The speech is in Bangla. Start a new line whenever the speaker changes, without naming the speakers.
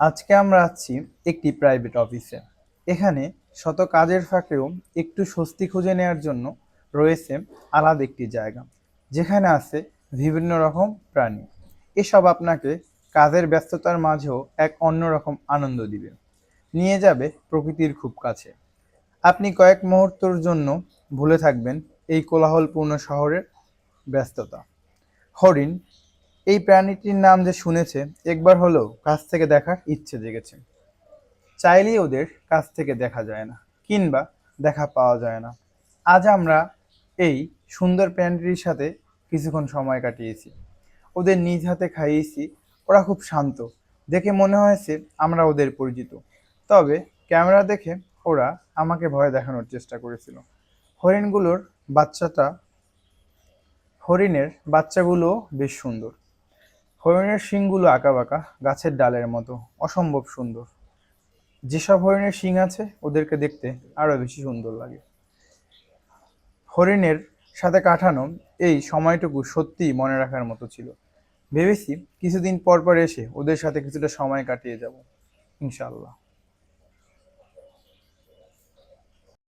আজকে আমরা আছি একটি প্রাইভেট অফিসে এখানে শত কাজের ফাঁকেও একটু স্বস্তি খুঁজে নেওয়ার জন্য রয়েছে আলাদা একটি জায়গা, যেখানে আছে বিভিন্ন রকম প্রাণী। এসব আপনাকে কাজের ব্যস্ততার মাঝেও এক অন্যরকম আনন্দ দিবে। নিয়ে যাবে প্রকৃতির খুব কাছে। আপনি কয়েক মুহূর্তর জন্য ভুলে থাকবেন এই কোলাহলপূর্ণ শহরের ব্যস্ততা। হরিণ এই প্রাণীটির নাম যে শুনেছে, একবার হলেও কাছ থেকে দেখার ইচ্ছে জেগেছে। চাইলেই ওদের কাছ থেকে দেখা যায় না, কিংবা দেখা পাওয়া যায় না। আজ আমরা এই সুন্দর প্রাণীটির সাথে কিছুক্ষণ সময় কাটিয়েছি। ওদের নিজ হাতে খাইয়েছি, ওরা খুব শান্ত। দেখে মনে হয়েছে আমরা ওদের পরিচিত। তবে ক্যামেরা দেখে ওরা আমাকে ভয় দেখানোর চেষ্টা করেছিল। হরিণগুলোর বাচ্চাটা, হরিণের বাচ্চাগুলো বেশ সুন্দর। হরিণের শিংগুলো আঁকাবাঁকা গাছের ডালের মতো, অসম্ভব সুন্দর। যেসব হরিণের শিং আছে, ওদেরকে দেখতে আরও বেশি সুন্দর লাগে। হরিণের সাথে কাটানো এই সময়টুকু সত্যিই মনে রাখার মতো ছিল। ভেবেছি কিছুদিন পর পর এসে ওদের সাথে কিছুটা সময় কাটিয়ে যাব ইনশাল্লাহ